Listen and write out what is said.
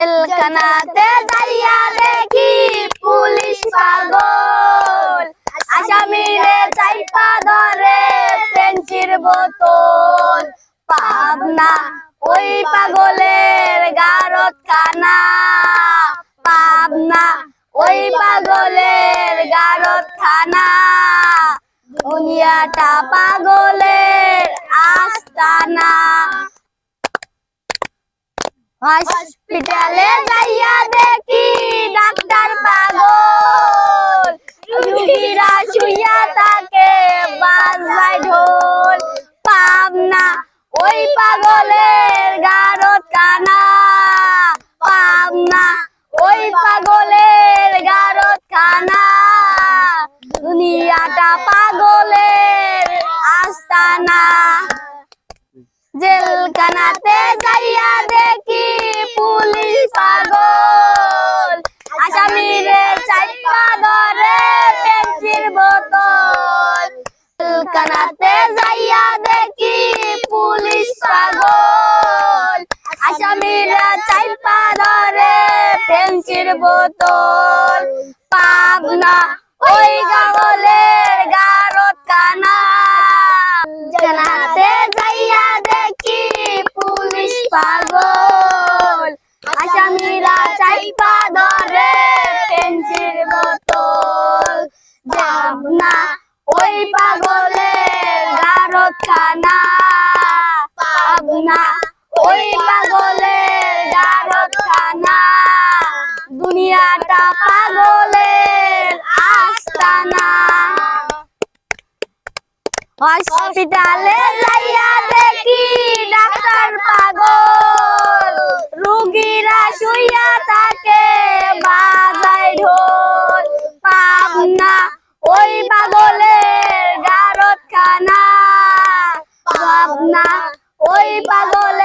জেলখানাতে যাইয়া দেখি পুলিশ পাগল। আসামিরে চাইপা ধরে পেন্সির বোতল। পাবনা ওই পাগলের গারত খানা পাবনা ওই পাগলের গারত খানা। দুনিয়াটা পাগলের আস্তানা। হসপিটালে যাইয়া দেখি ডাক্তার পাগল। রুগীরা শুইয়া তাকে বাজায় ঢোল। পাবনা, ওই পাগলের গারত কানা। পাবনা, ওই পাগলের গারত খানা দুনিয়াটা পাগলের আস্তানা। জেলখানাতে যাইয়া দেখি পাগল। আসামিরে চাইপা ধরে পেন্সির বোতল। জেলখানাতে যাইয়া দেখি পুলিশ পাগল। আসামিরা চাইপা ধরে পেন্সির বোতল। পাবনা, ওই গাগলের গারত কানা জানাতে যাইয়া দেখি পুলিশ পাগল আসামিরা চাইপা ধরে পেন্সিল বোতল। যাব না, ওই পাগলের গারত খানা পাবনা ওই পাগলের গারত খানা দুনিয়াটা পাগলের আস্তানা। হসপিটালে যাইয়া দেখি ডাক্তার পাগল রুগীরা শুইয়া থাকে বাজায় ঢোল। পাবনা ওই পাগলের গারত খানা পাবনা ওই পাগলের